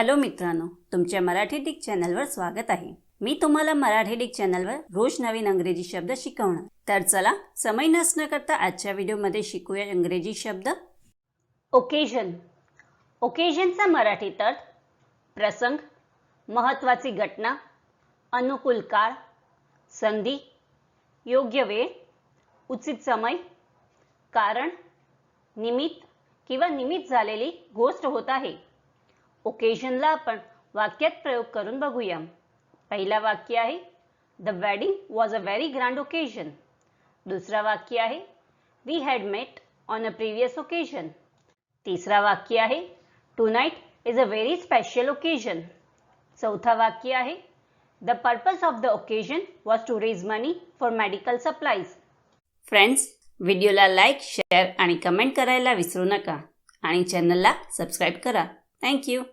Hello मित्रांनो तुमच्या Marathi Dick चॅनलवर स्वागत आहे. मी तुम्हाला मराठी डिक चॅनलवर रोज नवीन अंग्रेजी शब्द शिकवणार. तर चला समय नसणं करता आजच्या व्हिडिओमध्ये शिकूया इंग्रजी शब्द. ओकेजन ओकेजनचा मराठीत अर्थ प्रसंग महत्वाची घटना अनुकूल काळ संधी योग्य वेळ उचित समय कारण निमित्त किंवा निमित्त झालेली गोष्ट होत आहे. ओकेजनला आपण वाक्यात प्रयोग करून बघूया. पहिला वाक्य आहे the wedding was a very grand occasion दुसरा वाक्य आहे we had met on a previous occasion तिसरा वाक्य आहे tonight is a very special occasion चौथा वाक्य आहे the purpose of the occasion was to raise money for medical supplies friends व्हिडिओला लाईक शेअर आणि कमेंट करायला विसरू नका. आणि चॅनलला सबस्क्राईब करा. Thank you.